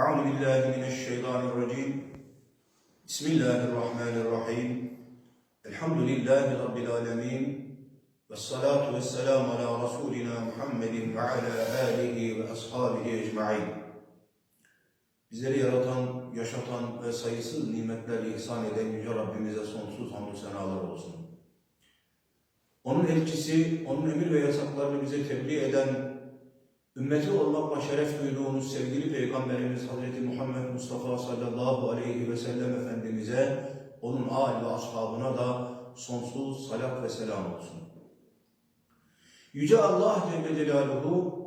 Euzu billahi mineşşeytanirracim. Bismillahirrahmanirrahim. Elhamdülillahi rabbil alamin. Ves salatu ves selam ala rasulina Muhammedin ve ala alihi ve ashabihi ecmaîn. Bizleri yaratan, yaşatan ve sayısız nimetlerle ihsan eden Yüce Rabbimize sonsuz hamdü senalar olsun. Onun elçisi, onun emir ve yasaklarını bize tebliğ eden ümmeti olmakla şeref duyduğumuz sevgili Peygamberimiz Hazreti Muhammed Mustafa sallallahu aleyhi ve sellem Efendimiz'e, onun âl ve ashabına da sonsuz salat ve selam olsun. Yüce Allah Celle Celaluhu,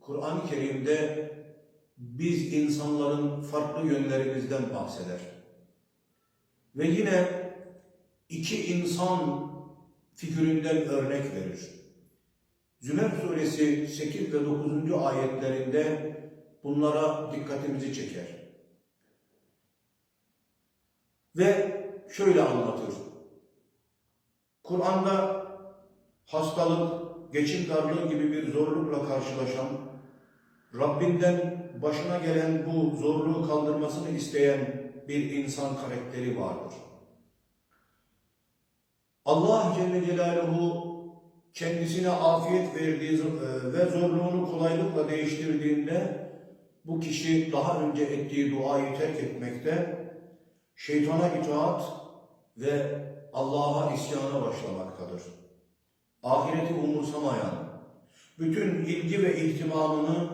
Kur'an-ı Kerim'de biz insanların farklı yönlerimizden bahseder. Ve yine iki insan figüründen örnek verir. Zümer suresi 8 ve 9. ayetlerinde bunlara dikkatimizi çeker. Ve şöyle anlatır. Kur'an'da hastalık, geçim darlığı gibi bir zorlukla karşılaşan, Rabbinden başına gelen bu zorluğu kaldırmasını isteyen bir insan karakteri vardır. Allah Celle Celaluhu kendisine afiyet verdiği ve zorluğunu kolaylıkla değiştirdiğinde bu kişi daha önce ettiği duayı terk etmekte, şeytana itaat ve Allah'a isyana başlamaktadır. Ahireti umursamayan, bütün ilgi ve ihtimamını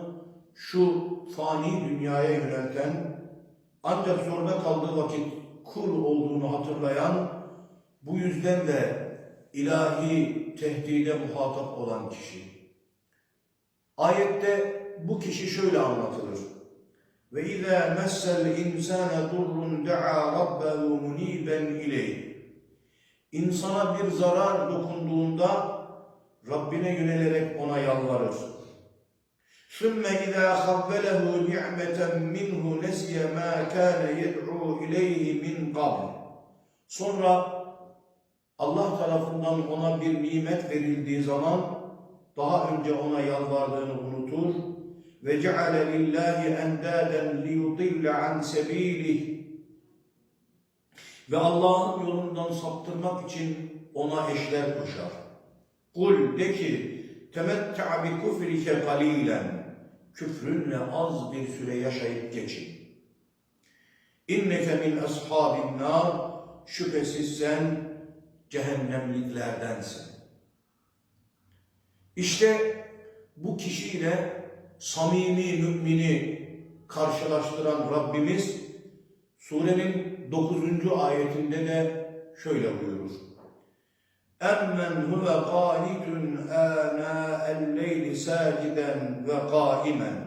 şu fani dünyaya yönelten, ancak zorda kaldığı vakit kul olduğunu hatırlayan, bu yüzden de ilahi tehdide muhatap olan kişi. Ayette bu kişi şöyle anlatılır. Ve izâ messel insâne durrun da'a rabbehu muniben ileyh. İnsana bir zarar dokunduğunda Rabbine yönelerek ona yalvarır. ثُمَّ إِذَا خَوَّلَهُ نِعْمَةً مِّنْهُ نَسِيَ مَا كَانَ يَدْعُو إِلَيْهِ مِنْ قَبْلِ Sonra Allah tarafından ona bir nimet verildiği zaman daha önce ona yalvardığını unutur ve ceale lillahi endaden liyudille an sebilih ve Allah'ın yolundan saptırmak için ona eşler koşar. Kul de ki temett'a bi kufrike galilen küfrünle az bir süre yaşayıp geçin. İnneke min ashabin nar şüphesiz sen cehennemliklerdensin. İşte bu kişiyle samimi mümini karşılaştıran Rabbimiz surenin 9. ayetinde de şöyle buyurur. Qanitun ânâ'el leyli sâciden ve qâimen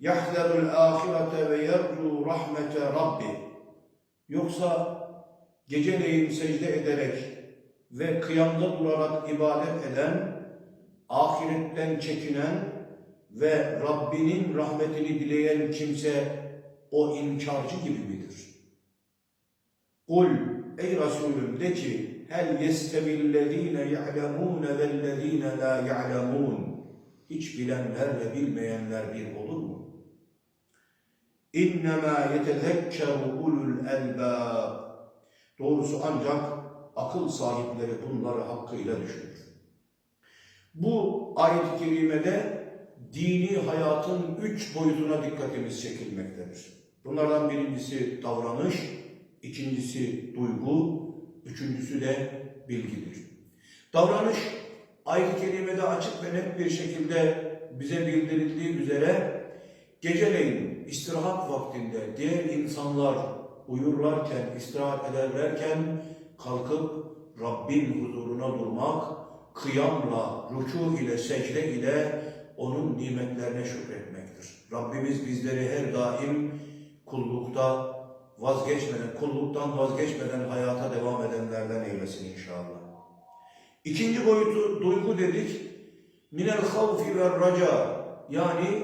yahzerul âhirete ve yercu rahmete rabbi yoksa geceleyin secde ederek ve kıyamda durarak ibadet eden, ahiretten çekinen ve Rabbinin rahmetini dileyen kimse o inkarcı gibi midir? Kul ey Resulüm de ki hel yestevillezine ya'lemune vellezine la ya'lemun hiç bilenlerle bilmeyenler bir olur mu? İnnemâ yetezekkeru ulul elbâb Doğrusu ancak akıl sahipleri bunları hakkıyla düşünür. Bu ayet-i kerimede dini hayatın üç boyutuna dikkatimiz çekilmektedir. Bunlardan birincisi davranış, ikincisi duygu, üçüncüsü de bilgidir. Davranış ayet-i kerimede açık ve net bir şekilde bize bildirildiği üzere geceleyin istirahat vaktinde diğer insanlar uyurlarken, istirahat ederlerken kalkıp Rabbin huzuruna durmak, kıyamla, rükû ile, secde ile onun nimetlerine şükretmektir. Rabbimiz bizleri her daim kullukta vazgeçmeden, kulluktan vazgeçmeden hayata devam edenlerden eylesin inşallah. İkinci boyutu duygu dedik. Minel havfi ve raca yani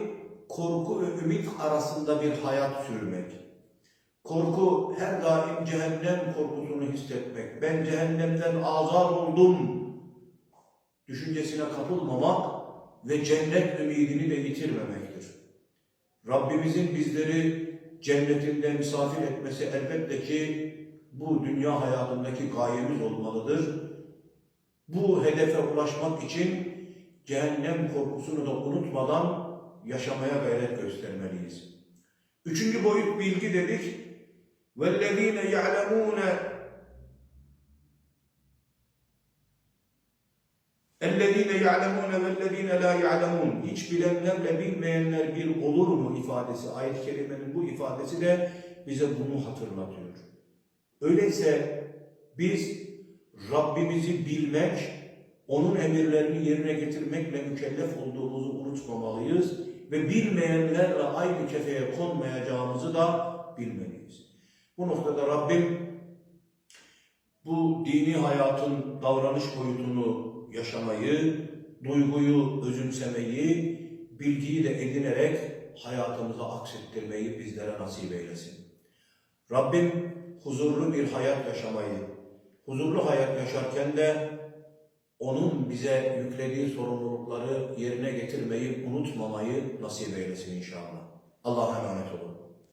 korku ve ümit arasında bir hayat sürmek. Korku her daim cehennem korkusunu hissetmek. Ben cehennemden azat oldum düşüncesine kapılmamak ve cennet ümidini de yitirmemektir. Rabbimizin bizleri cennetinde misafir etmesi elbette ki bu dünya hayatındaki gayemiz olmalıdır. Bu hedefe ulaşmak için cehennem korkusunu da unutmadan yaşamaya gayret göstermeliyiz. Üçüncü boyut bilgi dedik. وَالَّذ۪ينَ يَعْلَمُونَ اَلَّذ۪ينَ يَعْلَمُونَ وَالَّذ۪ينَ لَا يَعْلَمُونَ Hiç bilenlerle bilmeyenler bir olur mu ifadesi, ayet-i kerimenin bu ifadesi de bize bunu hatırlatıyor. Öyleyse biz Rabbimizi bilmek, onun emirlerini yerine getirmekle mükellef olduğumuzu unutmamalıyız ve bilmeyenlerle aynı kefeye konmayacağımızı da bilmeliyiz. Bu noktada Rabbim bu dini hayatın davranış boyutunu yaşamayı, duyguyu özümsemeyi, bilgiyi de edinerek hayatımıza aksettirmeyi bizlere nasip eylesin. Rabbim huzurlu bir hayat yaşamayı, huzurlu hayat yaşarken de onun bize yüklediği sorumlulukları yerine getirmeyi unutmamayı nasip eylesin inşallah. Allah'a emanet olun.